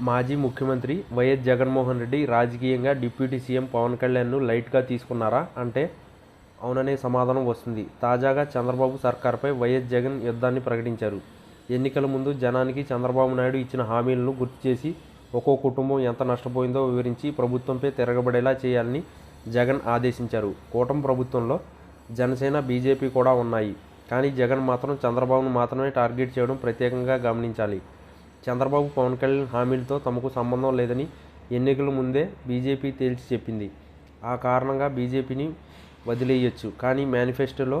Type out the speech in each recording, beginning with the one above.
మాజీ ముఖ్యమంత్రి వైఎస్ జగన్మోహన్ రెడ్డి రాజకీయంగా డిప్యూటీ సీఎం పవన్ కళ్యాణ్ను లైట్గా తీసుకున్నారా అంటే అవుననే సమాధానం వస్తుంది. తాజాగా చంద్రబాబు సర్కార్పై వైఎస్ జగన్ యుద్ధాన్ని ప్రకటించారు. ఎన్నికల ముందు జనానికి చంద్రబాబు నాయుడు ఇచ్చిన హామీలను గుర్తు చేసి ఒక్కో కుటుంబం ఎంత నష్టపోయిందో వివరించి ప్రభుత్వంపై తిరగబడేలా చేయాలని జగన్ ఆదేశించారు. కూటమి ప్రభుత్వంలో జనసేన బీజేపీ కూడా ఉన్నాయి. కానీ జగన్ మాత్రం చంద్రబాబును మాత్రమే టార్గెట్ చేయడం ప్రత్యేకంగా గమనించాలి. చంద్రబాబు పవన్ కళ్యాణ్ హామీలతో తమకు సంబంధం లేదని ఎన్నికల ముందే బీజేపీ తేల్చి చెప్పింది. ఆ కారణంగా బీజేపీని వదిలేయొచ్చు. కానీ మేనిఫెస్టోలో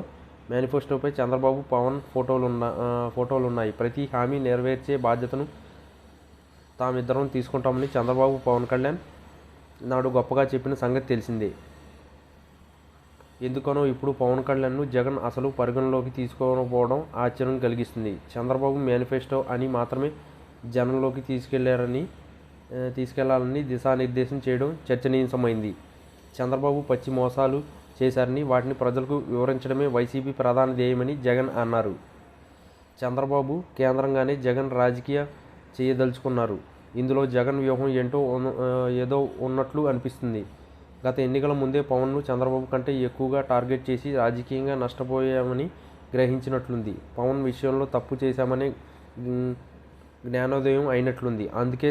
మేనిఫెస్టోపై చంద్రబాబు పవన్ ఫోటోలు ఉన్న ఫోటోలు ఉన్నాయి ప్రతి హామీ నెరవేర్చే బాధ్యతను తామిద్దరం తీసుకుంటామని చంద్రబాబు పవన్ కళ్యాణ్ నాడు గొప్పగా చెప్పిన సంగతి తెలిసిందే. ఎందుకనో ఇప్పుడు పవన్ కళ్యాణ్ను జగన్ అసలు పరిగణలోకి తీసుకోకపోవడం ఆశ్చర్యం కలిగిస్తుంది. చంద్రబాబు మేనిఫెస్టో అని మాత్రమే జనంలోకి తీసుకెళ్ళారని తీసుకెళ్ళాలని దిశానిర్దేశం చేయడం చర్చనీయాంశమైంది. చంద్రబాబు పచ్చి మోసాలు చేశారని వాటిని ప్రజలకు వివరించడమే వైసీపీ ప్రధాన ధ్యేయమని జగన్ అన్నారు. చంద్రబాబు కేంద్రంగానే జగన్ రాజకీయ చేయదలుచుకున్నారు. ఇందులో జగన్ వ్యూహం ఏంటో ఉన్న- ఏదో ఉన్నట్లు అనిపిస్తుంది. గత ఎన్నికల ముందే పవన్ను చంద్రబాబు కంటే ఎక్కువగా టార్గెట్ చేసి రాజకీయంగా నష్టపోయామని గ్రహించినట్లుంది. పవన్ విషయంలో తప్పు చేశామనే జ్ఞానోదయం అయినట్లుంది. అందుకే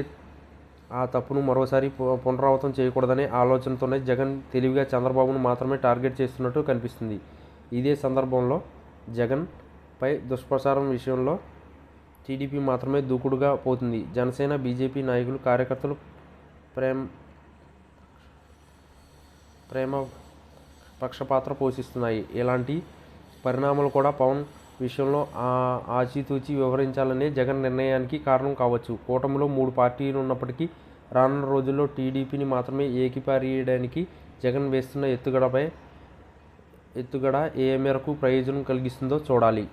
ఆ తప్పును మరోసారి పునరావృతం చేయకూడదనే ఆలోచనతోనే జగన్ తెలివిగా చంద్రబాబును మాత్రమే టార్గెట్ చేస్తున్నట్టు కనిపిస్తుంది. ఇదే సందర్భంలో జగన్ పై దుష్ప్రచారం విషయంలో టీడీపీ మాత్రమే దూకుడుగా పోతుంది. జనసేన బీజేపీ నాయకులు కార్యకర్తలు ప్రేమ ప్రేమ పక్షపాత్ర పోషిస్తున్నాయి. ఇలాంటి పరిణామాలు కూడా పవన్ విషయంలో ఆచితూచి వివరించాలనే జగన్ నిర్ణయానికి కారణం కావచ్చు. కూటమిలో మూడు పార్టీలు ఉన్నప్పటికీ రానున్న రోజుల్లో టీడీపీని మాత్రమే ఏకిపారేయడానికి జగన్ వేస్తున్న ఎత్తుగడపై ఎత్తుగడ ఏ మేరకు ప్రయోజనం కలిగిస్తుందో చూడాలి.